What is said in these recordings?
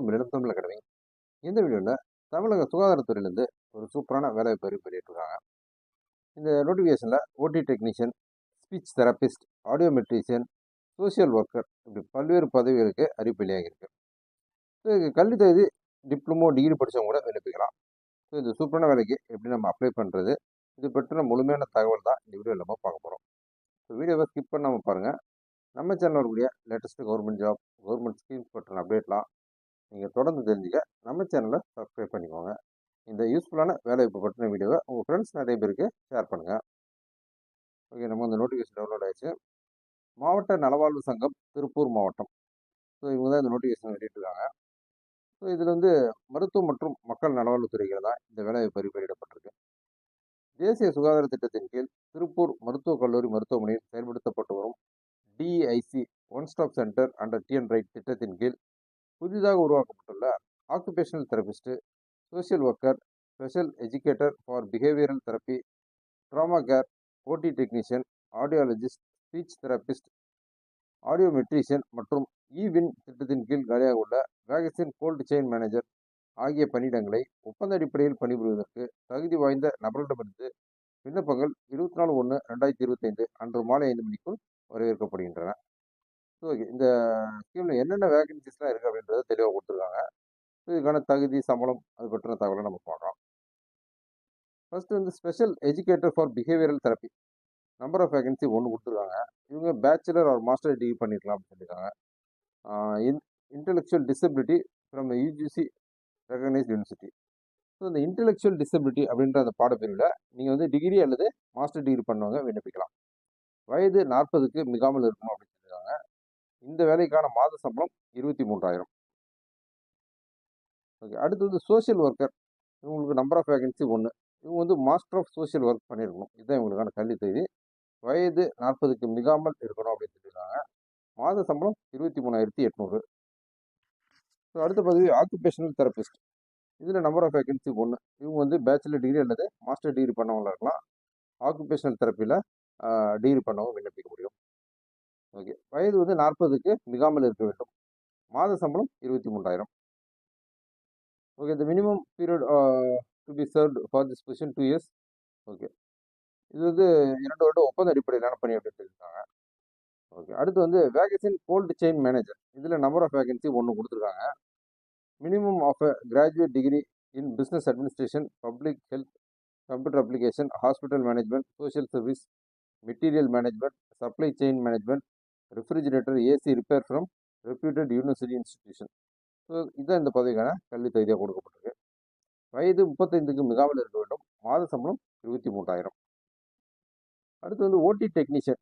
To மினிடம் Tamil academy இந்த வீடியோவில் தமிழக சுகாதாரத்துறையிலேருந்து ஒரு சூப்பரான வேலை பெரு இருக்காங்க இந்த நோட்டிஃபிகேஷனில் OT technician speech therapist audiometrician social worker இப்படி பல்வேறு பதவிகளுக்கு அறிவிப்பு இருக்குது ஸோ இதுக்கு கல்வி தகுதி டிப்ளமோ டிகிரி படித்தவங்க கூட விண்ணப்பிக்கலாம். ஸோ இந்த சூப்பரான வேலைக்கு எப்படி நம்ம அப்ளை பண்ணுறது இது பற்றின முழுமையான தகவல் தான் இந்த வீடியோவில் நம்ம பார்க்க போகிறோம் ஸோ வீடியோவை ஸ்கிப் பண்ணாமல் பாருங்கள் நம்ம சேனலில் வரக்கூடிய latest government job government schemes பற்றின அப்டேட்லாம் நீங்கள் தொடர்ந்து தெரிஞ்சுக்க நம்ம சேனலை சப்ஸ்கிரைப் பண்ணிக்கோங்க. இந்த யூஸ்ஃபுல்லான வேலைவாய்ப்பு பற்றின வீடியோவை உங்கள் ஃப்ரெண்ட்ஸ் நிறைய பேருக்கு ஷேர் பண்ணுங்கள் ஓகே நம்ம இந்த நோட்டிஃபிகேஷன் டவுன்லோட் ஆயிடுச்சு. மாவட்ட நலவாழ்வு சங்கம் திருப்பூர் மாவட்டம். ஸோ இவங்க தான் இந்த நோட்டிஃபிகேஷன் வெளியிட்டிருக்காங்க ஸோ இதில் வந்து மருத்துவம் மற்றும் மக்கள் நலவாழ்வுத்துறைகள் தான் இந்த வேலைவாய்ப்பு அறிவிக்கப்பட்டிருக்கு தேசிய சுகாதார திட்டத்தின் கீழ் திருப்பூர் மருத்துவக் கல்லூரி மருத்துவமனையில் செயல்படுத்தப்பட்டு வரும் DIC one stop centre under TN right திட்டத்தின் கீழ் புதிதாக உருவாக்கப்பட்டுள்ள occupational therapist social worker special educator for behavioural therapy trauma care OT technician audiologist speech therapist audiometrician மற்றும் இவின் திட்டத்தின் கீழ் காலியாக உள்ள வேகசின் கோல்டு செயின் மேனேஜர் ஆகிய பணியிடங்களை ஒப்பந்த அடிப்படையில் பணிபுரிவதற்கு தகுதி வாய்ந்த நபர்களிடமிருந்து விண்ணப்பங்கள் இருபத்தி நாலு ஒன்று ரெண்டாயிரத்தி இருபத்தைந்து அன்று மாலை ஐந்து மணிக்குள் வரவேற்கப்படுகின்றன. ஸோ இந்த ஸ்கீமில் என்னென்ன வேகன்சிஸ்லாம் இருக்குது அப்படின்றத தெளிவாக கொடுத்துருக்காங்க. இதுக்கான தகுதி சம்பளம் அது பற்றின தகவலை நம்ம பார்க்கலாம். ஃபஸ்ட்டு வந்து special educator for behavioural therapy number of vacancy ஒன்று கொடுத்துருக்காங்க. இவங்க பேச்சுலர் ஆர் மாஸ்டர் டிகிரி பண்ணியிருக்கலாம் அப்படின்னு சொல்லியிருக்காங்க in intellectual disability from UGC recognised university so இந்த இன்டெலெக்சுவல் டிசபிலிட்டி அப்படின்ற அந்த பாடப்பிரிவில் நீங்கள் வந்து டிகிரி அல்லது மாஸ்டர் டிகிரி பண்ணவங்க விண்ணப்பிக்கலாம். வயது நாற்பதுக்கு மிகாமல் இருக்கணும் அப்படின்னு இந்த வேலைக்கான மாத சம்பளம் இருபத்தி மூன்றாயிரம். ஓகே அடுத்து வந்து சோஷியல் ஒர்க்கர் இவங்களுக்கு நம்பர் ஆஃப் வேகன்சி ஒன்று இவங்க வந்து மாஸ்டர் ஆஃப் சோஷியல் ஒர்க் பண்ணியிருக்கணும் இதுதான் இவங்களுக்கான கல்வி தகுதி வயது நாற்பதுக்கு மிகாமல் இருக்கணும் அப்படின்னு சொல்லியிருக்காங்க. மாத சம்பளம் இருபத்தி மூணாயிரத்தி எட்நூறு. ஸோ அடுத்த பதவி ஆக்குபேஷனல் தெரபிஸ்ட் இதில் நம்பர் ஆஃப் வேகன்சி ஒன்று இவங்க வந்து பேச்சுலர் டிகிரி அல்லது மாஸ்டர் டிகிரி பண்ணவங்களா இருக்கலாம். ஆக்குபேஷனல் தெரப்பியில் டிகிரி பண்ணவும் விண்ணப்பிக்க முடியும். ஓகே. வயது வந்து நாற்பதுக்கு மிகாமல் இருக்க வேண்டும். மாத சம்பளம் இருபத்தி மூன்றாயிரம். ஓகே இந்த minimum period to be serve for this position two years okay. இது வந்து இரண்டு வருடம் ஒப்பந்த அடிப்படையிலான பணி அப்படின்னு சொல்லியிருக்காங்க. ஓகே. அடுத்து வந்து வேகன்சின் கோல்டு செயின் மேனேஜர் இதில் நம்பர் ஆஃப் வேகன்சி ஒன்று கொடுத்துருக்காங்க. Minimum of a graduate degree in business administration public health computer application hospital management social service material management supply chain management refrigerator AC repair from reputed university institution so இதுதான் இந்த பதவிக்கான கல்வி தகுதியாக கொடுக்கப்பட்டிருக்கு. வயது முப்பத்தைந்துக்கு மிகாமல் இருக்க வேண்டும். மாத சம்பளம் இருபத்தி மூன்றாயிரம். அடுத்து வந்து ஓடி டெக்னீஷியன்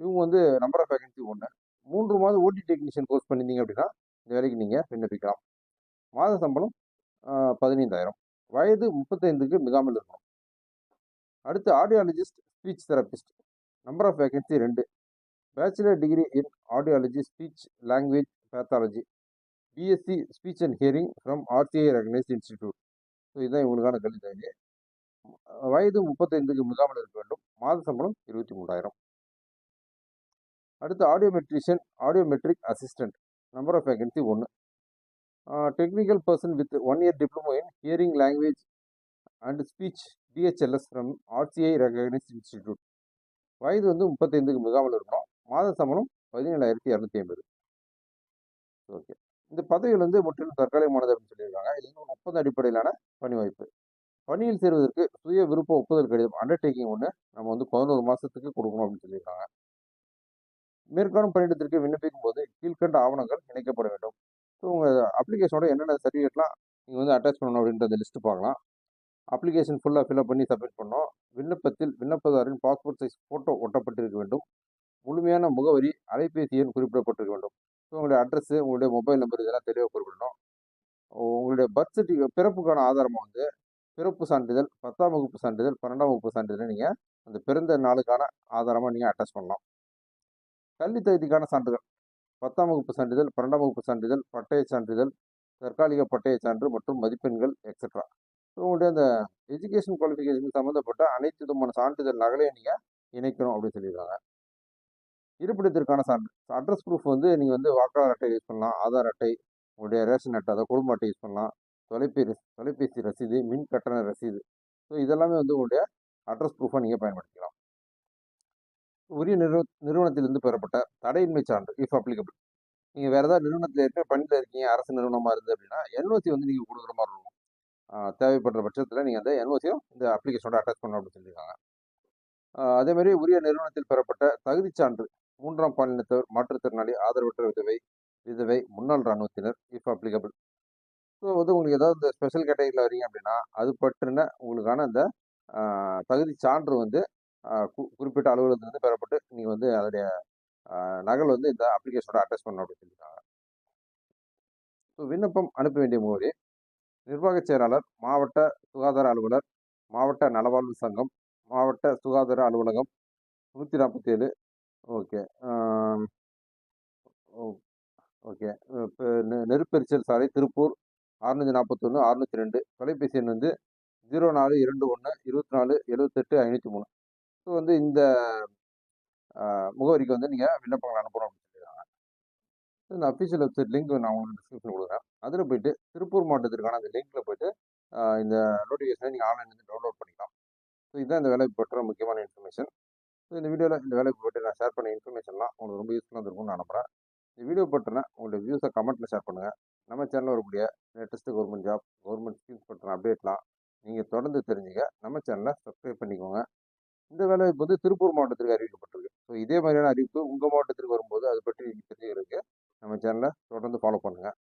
இவங்க வந்து நம்பர் ஆஃப் வேகன்சி ஒன்று மூன்று மாதம் ஓடி டெக்னீஷியன் கோர்ஸ் பண்ணியிருந்தீங்க அப்படின்னா இந்த வேலைக்கு நீங்கள் விண்ணப்பிக்கலாம். மாத சம்பளம் பதினைந்தாயிரம். வயது முப்பத்தைந்துக்கு மிகாமல் இருக்கணும். அடுத்து audiologist speech therapist number of vacancy ரெண்டு. Bachelor degree in audiology speech language pathology BSc speech and hearing from RTI recognised institute so இதுதான் இவங்களுக்கான கல்வி தகுதி. வயது முப்பத்தைந்துக்கு மிகாமல் இருக்க வேண்டும். மாத சம்பளம் இருபத்தி மூணாயிரம் அடுத்து audiometrician audiometric assistant number of vacancy ஒன்று technical person with one year diploma in hearing language and speech DHLS from RCI recognised institute வயது வந்து முப்பத்தைந்துக்கு மிகாமல் இருக்கணும். மாத சம்பளம் பதினேழாயிரத்தி இரநூத்தி ஐம்பது. ஓகே. இந்த பதவியில் வந்து முற்றிலும் தற்காலிகமானது அப்படின்னு சொல்லியிருக்காங்க. இது வந்து ஒப்பந்த அடிப்படையிலான பணி வாய்ப்பு பணியில் சேருவதற்கு சுய விருப்ப ஒப்புதல் கடிதம் அண்டர்டேக்கிங் ஒன்று நம்ம வந்து பதினோரு மாதத்துக்கு கொடுக்கணும் அப்படின்னு சொல்லியிருக்காங்க. மேற்காணும் பணியிடத்திற்கு விண்ணப்பிக்கும் போது கீழ்கண்ட ஆவணங்கள் இணைக்கப்பட வேண்டும். ஸோ உங்கள் அப்ளிகேஷனோட என்னென்ன சர்டிஃபிகேட்லாம் நீங்கள் வந்து அட்டாச் பண்ணணும் அப்படின்றத லிஸ்ட்டு பார்க்கலாம். அப்ளிகேஷன் ஃபுல்லாக ஃபில்அப் பண்ணி சப்மிட் பண்ணோம் விண்ணப்பத்தில் விண்ணப்பதாரின் பாஸ்போர்ட் சைஸ் ஃபோட்டோ ஒட்டப்பட்டிருக்க வேண்டும். முழுமையான முகவரி அலைபேசி எண் குறிப்பிடப்பட்டிருக்க வேண்டும். ஸோ உங்களுடைய அட்ரஸ்ஸு உங்களுடைய மொபைல் நம்பர் இதெல்லாம் தெளிவாக குறிப்பிடணும் உங்களுடைய பர்த் சர்டிஃபிகேட் பிறப்புக்கான ஆதாரமாக வந்து பிறப்பு சான்றிதழ் பத்தாம் வகுப்பு சான்றிதழ் பன்னெண்டாம் வகுப்பு சான்றிதழ் நீங்கள் அந்த பிறந்த நாளுக்கான ஆதாரமாக நீங்கள் அட்டாச் பண்ணலாம். கல்வி தகுதிக்கான சான்றிதழ் பத்தாம் வகுப்பு சான்றிதழ் பன்னெண்டாம் வகுப்பு சான்றிதழ் பட்டய சான்றிதழ் தற்காலிக பட்டய சான்று மற்றும் மதிப்பெண்கள் எக்ஸட்ரா உங்களுடைய அந்த எஜுகேஷன் குவாலிஃபிகேஷன் சம்மந்தப்பட்ட அனைத்து விதமான சான்றிதழ் நகலையும் நீங்கள் இணைக்கணும் அப்படின்னு சொல்லியிருக்காங்க. இருப்பிடத்திற்கான சான்று. அட்ரஸ் ப்ரூஃப் வந்து நீங்கள் வந்து வாக்காளர் அட்டை யூஸ் பண்ணலாம். ஆதார் அட்டை உங்களுடைய ரேஷன் அட்டை அதாவது குடும்ப அட்டை யூஸ் பண்ணலாம். தொலைபேசி தொலைபேசி ரசீது மின் கட்டண ரசீது. ஸோ இதெல்லாமே வந்து உங்களுடைய அட்ரஸ் ப்ரூஃபாக நீங்கள் பயன்படுத்திக்கலாம். உரிய நிறுவ நிறுவனத்திலிருந்து பெறப்பட்ட தடையின்மை சான்று இஃப் அப்ளிகபிள் நீங்கள் வேறு ஏதாவது நிறுவனத்தில் ஏற்கனவே பணியில் இருக்கீங்க அரசு நிறுவனமாக இருந்து அப்படின்னா என்ஓசி வந்து நீங்கள் கொடுக்குற மாதிரி இருக்கும். தேவைப்படுற பட்சத்தில் நீங்கள் அந்த என்ஓசியும் இந்த அப்ளிகேஷனோட அட்டாச் பண்ணணும் அப்படின்னு சொல்லியிருக்காங்க. அதேமாதிரி அதே மாதிரி உரிய நிறுவனத்தில் பெறப்பட்ட தகுதிச் சான்று மூன்றாம் பாலினத்தவர் மாற்றுத்திறனாளி ஆதரவற்ற விதவை விதவை முன்னாள் இராணுவத்தினர் இஃப் அப்ளிகபிள் ஸோ வந்து உங்களுக்கு ஏதாவது இந்த ஸ்பெஷல் கேட்டகரியில் வரீங்க அப்படின்னா அது பற்றின உங்களுக்கான அந்த தகுதி சான்று வந்து குறிப்பிட்ட அலுவலகத்தில் குறிப்பிட்ட அலுவலகத்திலிருந்து பெறப்பட்டு நீங்கள் வந்து அதோடைய நகல் வந்து இந்த அப்ளிகேஷனோட அட்டாச் பண்ணணும் அப்படின்னு சொல்லியிருக்காங்க. ஸோ விண்ணப்பம் அனுப்ப வேண்டிய முகவரி நிர்வாகச் செயலாளர் மாவட்ட சுகாதார அலுவலர் மாவட்ட நலவாழ்வு சங்கம் மாவட்ட சுகாதார அலுவலகம் நூற்றி நாற்பத்தி ஏழு ஓகே. ஓகே. இப்போ நெருப்பெரிச்சல் சாலை திருப்பூர் அறுநூற்றி நாற்பத்தொன்று அறுநூற்றி ரெண்டு. தொலைபேசி எண் வந்து ஜீரோ நாலு இரண்டு ஒன்று இருபத்தி நாலு எழுபத்தெட்டு ஐநூற்றி மூணு. ஸோ வந்து இந்த முகவரிக்கு வந்து நீங்கள் விண்ணப்பங்கள் அனுப்பணும் அப்படின்னு சொல்லியிருக்காங்க. இந்த அஃபிஷியல் வெப்சைட் லிங்க் நான் உங்களுக்கு டிஸ்கிரிப்ஷன் கொடுக்குறேன். அதில் போயிட்டு திருப்பூர் மாவட்டத்திற்கான அந்த லிங்க்கில் போயிட்டு இந்த நோட்டிஃபிகேஷனை நீங்கள் ஆன்லைன்லேருந்து டவுன்லோட் பண்ணிக்கலாம். ஸோ இதுதான் இந்த வேலை பெற்ற முக்கியமான இன்ஃபர்மேஷன் இந்த வீடியோவில் இந்த வேலைக்கு போய்ட்டு நான் ஷேர் பண்ண இன்ஃபர்மேஷன்லாம் உங்களுக்கு ரொம்ப யூஸ்ஃபுல்லாக இருக்கும்னு நான் நம்புறேன். இந்த வீடியோ பற்றின உங்களுடைய வியூஸை கமெண்ட்டில் ஷேர் பண்ணுங்கள் நம்ம சேனலில் வரக்கூடிய latest government job government schemes பற்றின அப்டேட்லாம் நீங்கள் தொடர்ந்து தெரிஞ்சுக்க நம்ம சேனலை சப்ஸ்கிரைப் பண்ணிக்கோங்க. இந்த வேலை வந்து திருப்பூர் மாவட்டத்திற்கு அறிவிக்கப்பட்டிருக்கு. ஸோ இதே மாதிரியான அறிவிப்பு உங்கள் மாவட்டத்திற்கு வரும்போது அது பற்றி நீங்கள் தெரிஞ்சுக்கிறதுக்கு நம்ம சேனலை தொடர்ந்து ஃபாலோ பண்ணுங்கள்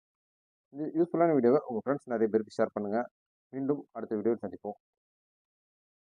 இந்த யூஸ்ஃபுல்லான வீடியோவை உங்கள் ஃப்ரெண்ட்ஸ் நிறைய பேருக்கு ஷேர் பண்ணுங்கள் மீண்டும் அடுத்த வீடியோவில் சந்திப்போம்.